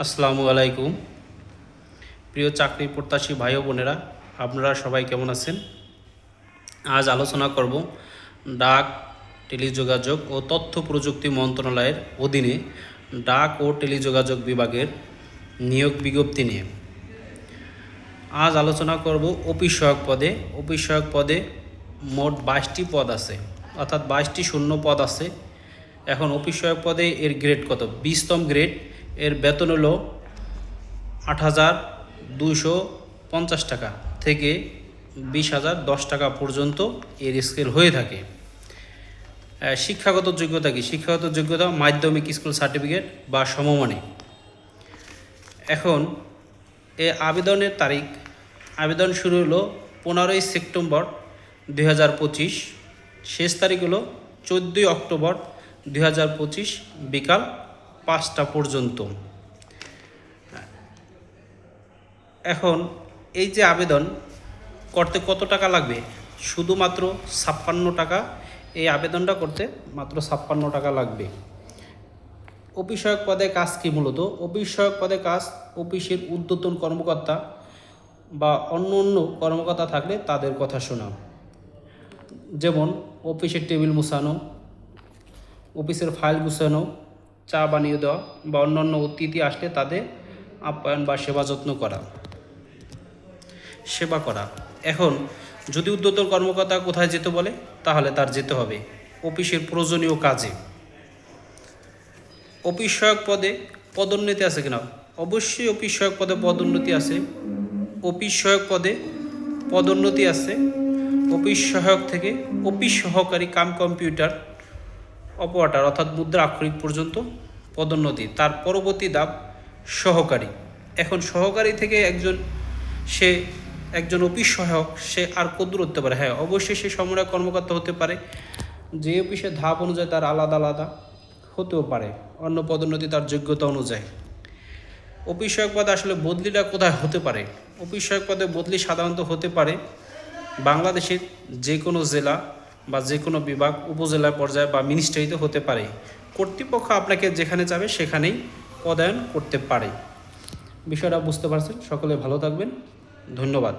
আসসালামু আলাইকুম। প্রিয় চাকরি প্রত্যাশী ভাই বোনেরা, আপনারা সবাই কেমন আছেন? আজ আলোচনা করব ডাক, টেলিযোগাযোগ ও তথ্য প্রযুক্তি মন্ত্রণালয়ের অধীনে ডাক ও টেলিযোগাযোগ বিভাগের নিয়োগ বিজ্ঞপ্তি নিয়ে। আজ আলোচনা করব অফিস সহায়ক পদে। অফিস সহায়ক পদে মোট বাইশটি পদ আছে, অর্থাৎ বাইশটি শূন্য পদ আছে। এখন অফিস সহায়ক পদে এর গ্রেড কত? বিশতম গ্রেড এর বেতন হলো আট হাজার দুশো পঞ্চাশ টাকা থেকে বিশ হাজার দশ টাকা পর্যন্ত এর স্কেল হয়ে থাকে। শিক্ষাগত যোগ্যতা কি? শিক্ষাগত যোগ্যতা, মাধ্যমিক স্কুল সার্টিফিকেট বা সমমানে। এখন এ আবেদনের তারিখ, আবেদন শুরু হলো পনেরোই সেপ্টেম্বর দুই হাজার পঁচিশ, শেষ তারিখ হলো চোদ্দোই অক্টোবর দুই হাজার পঁচিশ, বিকাল পাঁচটা পর্যন্ত। এখন এই যে আবেদন করতে কত টাকা লাগবে? শুধুমাত্র ছাপ্পান্ন টাকা। এই আবেদনটা করতে মাত্র ছাপ্পান্ন টাকা লাগবে। অফিসয়ক পদে কাজ কি মূলত? অফিসয়ক পদে কাজ অফিসের ঊর্ধ্বতন কর্মকর্তা বা অন্য অন্য কর্মকর্তা থাকলে তাদের কথা শোনা। যেমন অফিসের টেবিল মুছানো, অফিসের ফাইল গুছানো চা বানিয়ে দেওয়া বা অন্যান্য অতিথি আসলে তাদের আপ্যায়ন বা সেবা যত্ন করা। সেবা করা। এখন, যদি উদ্যোতন কর্মকর্তা কোথায় যেতে বলে, তাহলে তার যেতে হবে অফিসের প্রয়োজনীয় কাজে। অফিস সহায়ক পদে পদোন্নতি আছে কিনা? অবশ্যই অফিস সহায়ক পদে পদোন্নতি আছে। অফিস সহায়ক পদে পদোন্নতি আছে। অফিস সহায়ক থেকে অফিস সহকারী কাম কম্পিউটার অপারেটর অর্থাৎ মুদ্রা আক্ষরিক পর্যন্ত পদোন্নতি, তার পরবর্তী ধাপ সহকারী। এখন সহকারী থেকে একজন, সে একজন অফিস সহায়ক, সে আর কদ্দূর হতে পারে। হ্যাঁ অবশ্যই সে সমন্বয় কর্মকর্তা হতে পারে। যে অফিসের ধাপ অনুযায়ী তার আলাদা আলাদা হতেও পারে। অন্য পদোন্নতি তার যোগ্যতা অনুযায়ী। অফিস সহায়ক পদে আসলে বদলিটা কোথায় হতে পারে? অফিস সহায়ক পদে বদলি সাধারণত হতে পারে বাংলাদেশের যে কোনো জেলা বা যে কোনো বিভাগ, উপজেলা পর্যায়ে বা মিনিস্ট্রিতে হতে পারে। কর্তৃপক্ষ আপনাকে যেখানে যাবে সেখানেই পদায়ন করতে পারে। বিষয়টা বুঝতে পারছেন? সকলে ভালো থাকবেন। ধন্যবাদ।